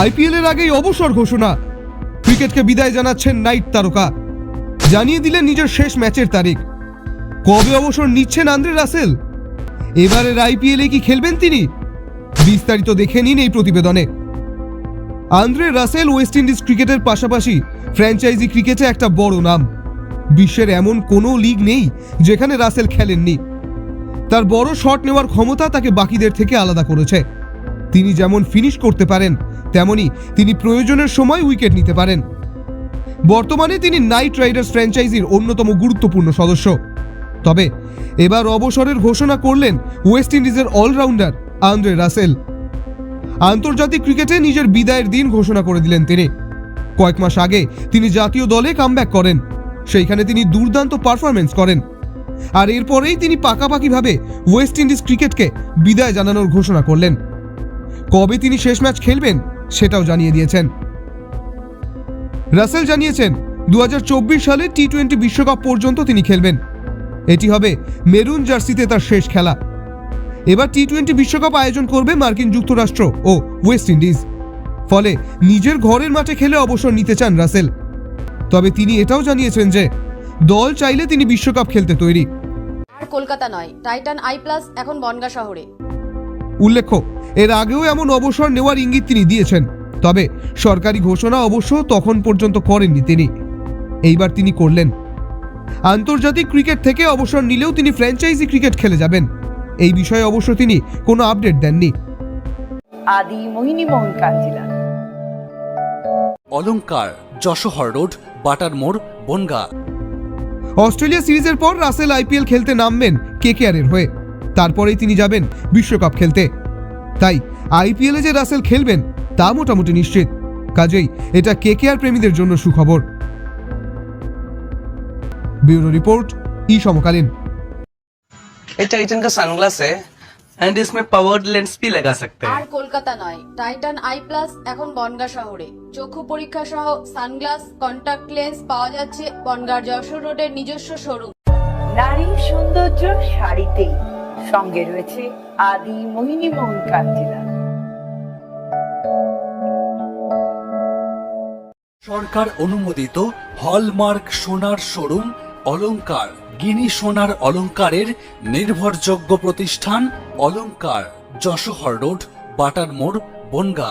IPL এর আগেই অবসর ঘোষণা। ক্রিকেটকে বিদায় জানাচ্ছেন নাইট তারকা। জানিয়ে দিলেন নিজের শেষ ম্যাচের তারিখ। কবে অবসর নিচ্ছেন আন্দ্রে রাসেল? এবারের আইপিএলে কি খেলবেন তিনি? বিস্তারিত দেখে নিন এই প্রতিবেদনে। আন্দ্রে রাসেল ওয়েস্ট ইন্ডিজ ক্রিকেটের পাশাপাশি ফ্র্যাঞ্চাইজি ক্রিকেটে একটা বড় নাম। বিশ্বের এমন কোনো লিগ নেই যেখানে রাসেল খেলেননি। তার বড় শট নেওয়ার ক্ষমতা তাকে বাকিদের থেকে আলাদা করেছে। তিনি যেমন ফিনিশ করতে পারেন, তেমনি তিনি প্রয়োজনের সময় উইকেট নিতে পারেন। বর্তমানে তিনি নাইট রাইডার্স ফ্র্যাঞ্চাইজির অন্যতম গুরুত্বপূর্ণ সদস্য। তবে এবার অবসরের ঘোষণা করলেন ওয়েস্ট ইন্ডিজের অলরাউন্ডার আন্দ্রে রাসেল আন্তর্জাতিক ক্রিকেটে নিজের বিদায়ের দিন ঘোষণা করে দিলেন তিনি। কয়েক মাস আগে তিনি জাতীয় দলে কামব্যাক করেন, সেইখানে তিনি দুর্দান্ত পারফরমেন্স করেন। আর এরপরেই তিনি পাকাপাকিভাবে ওয়েস্ট ইন্ডিজ ক্রিকেটকে বিদায় জানানোর ঘোষণা করলেন। কবে তিনি শেষ ম্যাচ খেলবেন সেটাও জানিয়ে দিয়েছেন। রাসেল জানিয়েছেন দু সালে টি টোয়েন্টি বিশ্বকাপ পর্যন্ত তিনি খেলবেন। এটি হবে মেরুন জার্সিতে তার শেষ খেলা। এবার টি টোয়েন্টি বিশ্বকাপ আয়োজন করবে মার্কিন যুক্তরাষ্ট্র ও ওয়েস্ট ইন্ডিজ। ফলে নিজের ঘরের মাঠে খেলে অবসর নিতে চান রাসেল। তবে তিনি এটাও জানিয়েছেন যে, দল চাইলে তিনি বিশ্বকাপ খেলতে তৈরি। আর কলকাতা নয়, টাইটান আই প্লাস এখন বনগা শহরে। উল্লেখ্য এর আগেও এমন অবসর নেওয়ার ইঙ্গিত তিনি দিয়েছেন তবে সরকারি ঘোষণা অবশ্য তখন পর্যন্ত করেননি তিনি। এইবার তিনি করলেন। আন্তর্জাতিক ক্রিকেট থেকে অবসর নিলেও তিনি ফ্র্যাঞ্চাইজি ক্রিকেট খেলে যাবেন। এই বিষয়ে অবশ্য তিনি কোনো আপডেট দেননি। আদি মোহিনী মোহন অলংকার যশোহর রোড বাটার মোড় বনগা। অস্ট্রেলিয়া সিরিজের পর রাসেল আইপিএল খেলতে নামবেন কেকেআরের হয়ে। তারপরেই তিনি যাবেন বিশ্বকাপ খেলতে তাই আইপিএলে যে রাসেল খেলবেন তা মোটামুটি নিশ্চিত কাজেই এটা কেকেআর প্রেমীদের জন্য সুখবর ব্যুরো রিপোর্ট ই সমকালীন ये टाइटन का सनग्लास है एंड इसमें पावर्ड लेंस भी लगा सकते আর हैं কলকাতা নয় টাইটান আই প্লাস এখন বনগা শহরে চক্ষু পরীক্ষা সহ সানগ্লাস কন্টাক্ট লেন্স পাওয়া যাচ্ছে বনগার যশোর রোডের নিজস্ব শোরুম নারীর সৌন্দর্য শাড়িতেই সঙ্গে রয়েছে আদি মোহিনী মোহন কান্তিলাল সরকার অনুমোদিত হলমার্ক সোনার শোরুম, অলংকার, গিনি সোনার অলংকারের নির্ভরযোগ্য প্রতিষ্ঠান, অলংকার, যশোহর রোড বাটার মোড় বনগা।